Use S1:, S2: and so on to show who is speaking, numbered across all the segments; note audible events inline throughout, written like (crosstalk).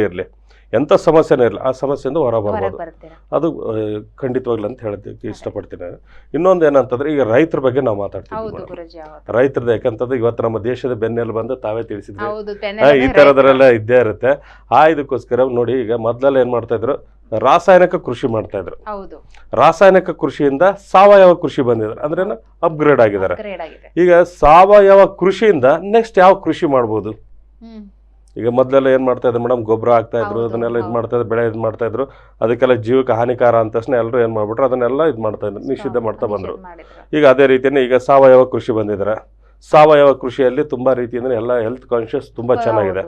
S1: ಇರಲಿ. ಎಂಥ ಸಮಸ್ಯೆನೇ ಇರಲಿ. ಆ ಸಮಸ್ಯೆಯಿಂದ ಹೊರ ಬರ್ಬೋದು. ಅದು ಖಂಡಿತವಾಗ್ಲಿ ಅಂತ ಹೇಳೋದಕ್ಕೆ ಇಷ್ಟಪಡ್ತೀನಿ. ಇನ್ನೊಂದು ಏನಂತಂದ್ರೆ ಈಗ ರೈತರ ಬಗ್ಗೆ ನಾವು ಮಾತಾಡ್ತೀವಿ ರೈತರದ್ದು ಯಾಕಂತಂದ್ರೆ ಇವತ್ತು ನಮ್ಮ ದೇಶದ ಬೆನ್ನೆಲು ಬಂದು ತಾವೇ ಆ, ಈ ಥರದ್ರೆಲ್ಲ ಇದ್ದೇ ಇರುತ್ತೆ. ಆ ಇದಕ್ಕೋಸ್ಕರ ನೋಡಿ ಈಗ ಮೊದಲೆಲ್ಲ ಏನು ಮಾಡ್ತಾ ಇದ್ರು? ರಾಸಾಯನಿಕ ಕೃಷಿ ಮಾಡ್ತಾ ಇದ್ರು. ರಾಸಾಯನಿಕ ಕೃಷಿಯಿಂದ ಸಾವಯವ ಕೃಷಿ ಬಂದಿದ್ರು ಅಂದ್ರೆ ಅಪ್ಗ್ರೇಡ್ ಆಗಿದ್ದಾರೆ. ಈಗ ಸಾವಯವ ಕೃಷಿಯಿಂದ ನೆಕ್ಸ್ಟ್ ಯಾವ ಕೃಷಿ ಮಾಡ್ಬೋದು? ಈಗ ಮೊದಲೆಲ್ಲ ಏನು ಮಾಡ್ತಾ ಇದ್ರು ಮೇಡಮ್? ಗೊಬ್ಬರ ಹಾಕ್ತಾ ಇದ್ರು ಅದನ್ನೆಲ್ಲ ಇದು. ಮಾಡ್ತಾ ಇದ್ರು ಬೆಳೆ ಇದು ಮಾಡ್ತಾ ಇದ್ರು. ಅದಕ್ಕೆಲ್ಲ ಜೀವಕ್ಕೆ ಹಾನಿಕಾರ ಅಂತ ತಕ್ಷಣ ಎಲ್ಲರೂ ಏನು ಮಾಡ್ಬಿಟ್ರು ಅದನ್ನೆಲ್ಲ ಇದು ಮಾಡ್ತಾ ಇದ್ರು ನಿಷಿದ್ಧ ಮಾಡ್ತಾ ಬಂದರು. ಈಗ ಅದೇ ರೀತಿಯೇ ಈಗ ಸಾವಯವ ಕೃಷಿ ಬಂದಿದ್ದಾರೆ ಸಾವಯವ ಕೃಷಿಯಲ್ಲಿ ತುಂಬ ರೀತಿಯಿಂದ ಎಲ್ಲ ಹೆಲ್ತ್ ಕಾನ್ಷಿಯಸ್ ತುಂಬ ಚೆನ್ನಾಗಿದೆ.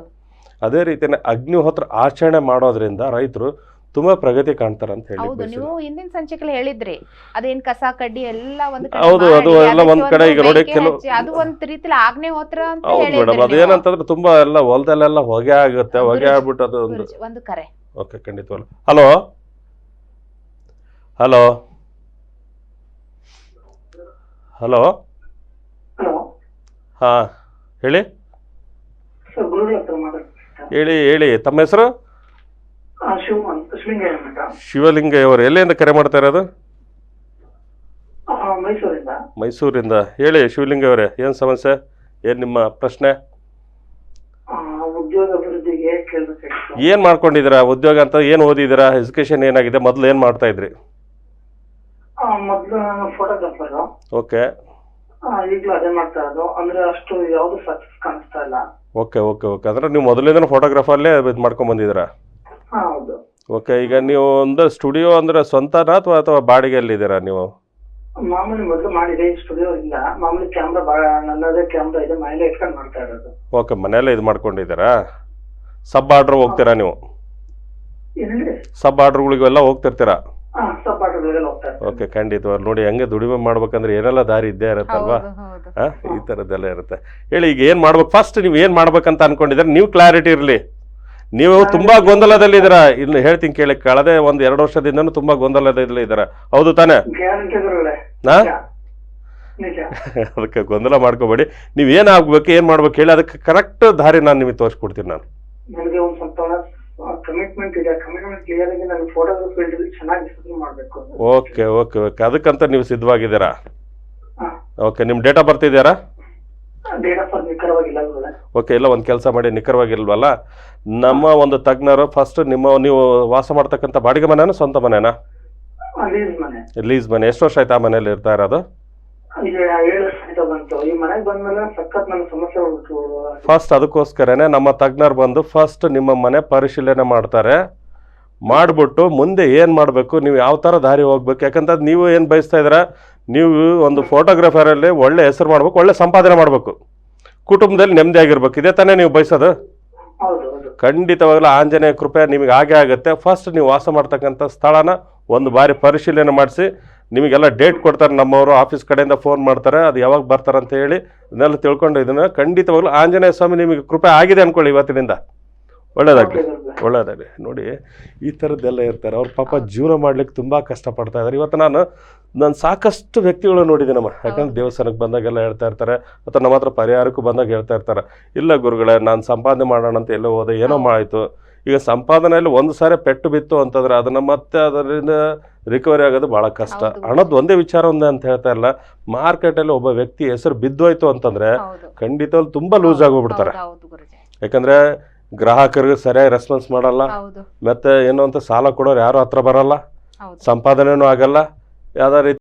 S1: ಅದೇ ರೀತಿಯೇ ಅಗ್ನಿಹೋತ್ರ ಆಚರಣೆ ಮಾಡೋದ್ರಿಂದ ರೈತರು ತುಂಬ ಪ್ರಗತಿ ಕಾಣ್ತಾರ ಅಂತ ಹೇಳಿ
S2: ಹೌದು ನೀವು ಹಿಂದಿನ ಸಂಚಿಕೆ ಹೇಳಿದ್ರಿ ಅದೇನ್ ಕಸ ಕಡ್ಡಿ ಎಲ್ಲ ಒಂದ್ ಕಡೆ
S1: ಹೌದು, ಅದು
S2: ಮಾಡಿ,
S1: ಎಲ್ಲ ಒಂದ್
S2: ಅದಕ್ಕೆ
S1: ಕಡೆ ಈಗ ನೋಡಿ
S2: ಬೆಂಕಿ
S1: ಕೆಲವು-
S2: ಹಚ್ಚಿ, ಅದು ಒಂದ್ ರೀತಿಲಿ ಆಗ್ನೇ ಹೋತ್ರ ಅಂತ
S1: ಹೌದು
S2: ಹೇಳಿದ್ರಿ
S1: ಮೇಡಮ್
S2: ನೀವು.
S1: ಅದೇನಂತಂದ್ರೆ ತುಂಬಾ ಎಲ್ಲ ಹೊಲದಲ್ಲೆಲ್ಲ ಹೊಗೆ ಆಗುತ್ತೆ ಹೊಗೆ
S2: ಗುರುಜಿ,
S1: ಆಗ್ಬಿಟ್ಟು ಅದು ಒಂದು
S2: ಗುರುಜಿ, ಒಂದು ಕರೆ.
S1: ಓಕೆ ಖಂಡಿತವಲ್ಲ ಹಲೋ? ಹಲೋ? ಹಲೋ?
S3: ಹಲೋ?
S1: ಹಾ ಹೇಳಿ?
S3: ಸರ್ ಗುರುಗಳ ಹತ್ರ ಮಾತಾಡ್ತೀನಿ.
S1: ಹೇಳಿ ಹೇಳಿ ತಮ್ಮ ಹೆಸರು?
S3: ಶಿವ ಶಿವಲಿಂಗಯ್ಯ
S1: ಎಲ್ಲಿಂದ ಕರೆ ಮಾಡ್ತಾ ಇರೋದು?
S3: ಮೈಸೂರಿಂದ.
S1: ಮೈಸೂರಿಂದ. ಹೇಳಿ ಶಿವಲಿಂಗಯ್ಯವರೇ ಏನು ಸಮಸ್ಯೆ? ಏನು ನಿಮ್ಮ ಪ್ರಶ್ನೆ?
S3: ಉದ್ಯೋಗ ಅಭಿವೃದ್ಧಿಗೆ
S1: ಏನು ಮಾಡ್ಕೊಂಡಿದ್ದೀರಾ? ಉದ್ಯೋಗ ಅಂತ ಏನು ಓದಿದ್ದೀರಾ? ಎಜುಕೇಶನ್ ಏನಾಗಿದೆ? ಮೊದಲು ಏನು ಮಾಡ್ತಾ ಇದ್ರಿ?
S3: ಮೊದಲು ನಾನು ಫೋಟೋಗ್ರಾಫರ್
S1: ಓಕೆ.
S3: ಈಗಲೂ ಅದೇ ಮಾಡ್ತಾ ಇರೋದು. ಅಂದ್ರೆ ಅಷ್ಟು ಯಾವ್ದು ಸಕ್ಸಸ್ ಕಾಣಿಸ್ತಾ ಇಲ್ಲ.
S1: Okay okay okay. ಅಂದ್ರೆ ನೀವು ಮೊದಲಿಂದ ಫೋಟೋಗ್ರಾಫಲ್ಲೇ ಇದು ಮಾಡ್ಕೊಂಡು ಬಂದಿದ್ದೀರಾ?
S3: ಹೌದು.
S1: ಓಕೆ ಈಗ ನೀವು ಒಂದು ಸ್ಟುಡಿಯೋ ಅಂದ್ರೆ ಸ್ವಂತನಾ ಅಥವಾ ಅಥವಾ ಬಾಡಿಗೆಯಲ್ಲಿದ್ದೀರಾ ನೀವು?
S3: ಮಾಮೂಲಿ ಮೊದಲು ಮಾಡಿದೆ ಸ್ಟುಡಿಯೋ ಇಲ್ಲ. ಮಾಮೂಲಿ ಕ್ಯಾಮ್ರಾ ಬಾ ನನ್ನದೇ ಕ್ಯಾಮ್ರಾ ಇದೆ ಮನೇಲೆ ಇಟ್ಕೊಂಡು ಮಾಡ್ತಾ ಇರೋದು.
S1: ಓಕೆ ಮನೆಯಲ್ಲೇ ಇದು ಮಾಡ್ಕೊಂಡಿದ್ದೀರಾ? ಸಬ್ ಆರ್ಡರ್ ಹೋಗ್ತೀರಾ ನೀವು? ಸಬ್ ಆರ್ಡ್ರ್ಗಳಿಗೆಲ್ಲ ಹೋಗ್ತಿರ್ತೀರಾ?
S3: ಹಾ ಸಪಾಟಗಳಿಗೆಲ್ಲ ಹೋಗ್ತಾ ಇರೋದು
S1: ಓಕೆ ಖಂಡಿತವಾಗಿ ನೋಡಿ ಹಂಗೆ ದುಡಿಮೆ ಮಾಡ್ಬೇಕಂದ್ರೆ ಏನೆಲ್ಲ ದಾರಿ ಇದ್ದೇ ಇರುತ್ತಲ್ವಾ?
S2: ಹೌದು ಹೌದು.
S1: ಹಾಂ ಈ ಥರದ್ದೆಲ್ಲ ಇರುತ್ತೆ. ಹೇಳಿ ಈಗ ಏನು ಮಾಡ್ಬೇಕು? ಫಸ್ಟ್ ನೀವು ಏನು ಮಾಡ್ಬೇಕಂತ ಅನ್ಕೊಂಡಿದ್ರೆ ನೀವು ಕ್ಲಾರಿಟಿ ಇರಲಿ. ನೀವು ತುಂಬಾ ಗೊಂದಲದಲ್ಲಿದ್ದೀರಾ ಇಲ್ಲಿ ಹೇಳ್ತೀನಿ ಕೇಳಿ ಕಳೆದ ಒಂದು ಎರಡು ವರ್ಷದಿಂದನೂ ತುಂಬಾ ಗೊಂದಲದಲ್ಲಿ ಇದ್ದೀರಾ? ಹೌದು ತಾನೇ? ನಾ (laughs) ಅದಕ್ಕೆ ಗೊಂದಲ ಮಾಡ್ಕೋಬೇಡಿ. ನೀವು ಏನು ಆಗ್ಬೇಕು ಏನು ಮಾಡ್ಬೇಕು ಹೇಳಿ ಅದಕ್ಕೆ ಕರೆಕ್ಟ್ ದಾರಿ ನಾನು ನಿಮಗೆ ತೋರಿಸ್ಕೊಡ್ತೀನಿ ನಾನು.
S3: ನನಗೆ ಒಂದ್ ಸ್ವಲ್ಪ ಕಮಿಟ್ಮೆಂಟ್ ಇದೆ. ಕಮಿಟ್ಮೆಂಟ್ ಕ್ಲಿಯರ್ ಆಗಿ ನಾನು ಫೋಟೋಗ್ರಫಿ ಫೀಲ್ಡ್ ಚೆನ್ನಾಗಿ ಹೆಸರು ಮಾಡ್ಬೇಕು
S1: ಓಕೆ ಓಕೆ ಓಕೆ ಅದಕ್ಕಂತ ನೀವು ಸಿದ್ಧವಾಗಿದ್ದೀರಾ? ಓಕೆ ನಿಮ್ಮ ಡೇಟ್ ಆಫ್ ಬರ್ತ್ ಇದೆಯಾ
S3: ಡೇಟ್
S1: ಓಕೆ ಇಲ್ಲ ಒಂದು ಕೆಲಸ ಮಾಡಿ ನಿಖರವಾಗಿಲ್ವಲ್ಲ? ನಮ್ಮ ಒಂದು ತಜ್ಞರು ಫಸ್ಟ್ ನಿಮ್ಮ ನೀವು ವಾಸ ಮಾಡ್ತಕ್ಕಂಥ ಬಾಡಿಗೆ ಮನೆನಾ ಸ್ವಂತ ಮನೆನಾ?
S3: ಲೀಸ್ ಮನೆ.
S1: ಎಷ್ಟು ವರ್ಷ ಆಯ್ತಾ ಆ ಮನೇಲಿ ಇರ್ತಾ ಇರೋದು? ಫಸ್ಟ್ ಅದಕ್ಕೋಸ್ಕರನೇ ನಮ್ಮ ತಜ್ಞರು ಬಂದು ಫಸ್ಟ್ ನಿಮ್ಮ ಮನೆ ಪರಿಶೀಲನೆ ಮಾಡ್ತಾರೆ. ಮಾಡಿಬಿಟ್ಟು ಮುಂದೆ ಏನು ಮಾಡಬೇಕು ನೀವು ಯಾವ ಥರ ದಾರಿ ಹೋಗ್ಬೇಕು ಯಾಕಂತ ನೀವು ಏನು ಬಯಸ್ತಾ ಇದ್ದೀರಾ ನೀವು ಒಂದು ಫೋಟೋಗ್ರಾಫರಲ್ಲಿ ಒಳ್ಳೆ ಹೆಸರು ಮಾಡ್ಬೇಕು ಒಳ್ಳೆ ಸಂಪಾದನೆ ಮಾಡಬೇಕು. ಕುಟುಂಬದಲ್ಲಿ ನೆಮ್ಮದಿ ಆಗಿರ್ಬೇಕು. ಇದೇ ತಾನೇ ನೀವು ಬಯಸೋದು? ಖಂಡಿತವಾಗ್ಲೂ ಆಂಜನೇಯ ಕೃಪೆ ನಿಮಗೆ ಹಾಗೆ ಆಗುತ್ತೆ. ಫಸ್ಟ್ ನೀವು ವಾಸ ಮಾಡ್ತಕ್ಕಂಥ ಸ್ಥಳನ ಒಂದು ಬಾರಿ ಪರಿಶೀಲನೆ ಮಾಡಿಸಿ. ನಿಮಗೆಲ್ಲ ಡೇಟ್ ಕೊಡ್ತಾರೆ ನಮ್ಮವರು ಆಫೀಸ್ ಕಡೆಯಿಂದ ಫೋನ್ ಮಾಡ್ತಾರೆ. ಅದು ಯಾವಾಗ ಬರ್ತಾರೆ ಅಂತ ಹೇಳಿ ಇದನ್ನೆಲ್ಲ ತಿಳ್ಕೊಂಡು ಇದನ್ನು ಖಂಡಿತವಾಗ್ಲೂ ಆಂಜನೇಯ ಸ್ವಾಮಿ ನಿಮಗೆ ಕೃಪೆ ಆಗಿದೆ ಅಂದ್ಕೊಳ್ಳಿ ಇವತ್ತಿನಿಂದ. ಒಳ್ಳೇದಾಗಲಿ ಒಳ್ಳೇದಾಗಲಿ. ನೋಡಿ ಈ ಥರದ್ದೆಲ್ಲ ಇರ್ತಾರೆ. ಅವ್ರ ಪಾಪ ಜೀವನ ಮಾಡ್ಲಿಕ್ಕೆ ತುಂಬ ಕಷ್ಟಪಡ್ತಾ ಇದ್ದಾರೆ ಇವತ್ತು ನಾನು ನಾನು ಸಾಕಷ್ಟು ವ್ಯಕ್ತಿಗಳು ನೋಡಿದ್ದೀನಮ್ಮ ಯಾಕಂದ್ರೆ
S2: ದೇವಸ್ಥಾನಕ್ಕೆ
S1: ದೇವಸ್ಥಾನಕ್ಕೆ ಬಂದಾಗೆಲ್ಲ ಹೇಳ್ತಾ ಇರ್ತಾರೆ. ಅಥವಾ ನಮ್ಮ ಹತ್ರ ಪರಿಹಾರಕ್ಕೂ ಬಂದಾಗ ಹೇಳ್ತಾ ಇರ್ತಾರೆ. ಇಲ್ಲ ಗುರುಗಳೇ ನಾನು ಸಂಪಾದನೆ ಮಾಡೋಣ ಅಂತ ಎಲ್ಲೋ ಹೋದೆ ಏನೋ ಮಾಡಿತು ಈಗ ಸಂಪಾದನೆಯಲ್ಲಿ ಒಂದು ಸಾರಿ ಪೆಟ್ಟು ಬಿತ್ತು ಅಂತಂದ್ರೆ ಅದನ್ನು ಮತ್ತೆ ಅದರಿಂದ ರಿಕವರಿ ಆಗೋದು ಭಾಳ ಕಷ್ಟ. ಹಣದ ಒಂದೇ ವಿಚಾರ ಒಂದೇ ಅಂತ ಹೇಳ್ತಾ ಇಲ್ಲ ಮಾರ್ಕೆಟಲ್ಲಿ ಒಬ್ಬ ವ್ಯಕ್ತಿ ಹೆಸರು ಬಿದ್ದೋಯ್ತು ಅಂತಂದ್ರೆ
S2: ಖಂಡಿತ
S1: ಖಂಡಿತವಾಗ್ಲೂ ತುಂಬ ಲೂಸ್ ಆಗೋಗ್ಬಿಡ್ತಾರೆ. ಯಾಕಂದ್ರೆ ಗ್ರಾಹಕರಿಗೆ ಸರಿಯಾಗಿ ರೆಸ್ಪಾನ್ಸ್ ಮಾಡಲ್ಲ.
S2: ಹೌದು.
S1: ಮತ್ತೆ ಏನು ಅಂತ ಸಾಲ ಕೊಡೋರು ಯಾರು ಹತ್ರ ಬರಲ್ಲ. ಸಂಪಾದನೆನೂ ಆಗಲ್ಲ. ಯಾವ್ದಾರ ರೀತಿ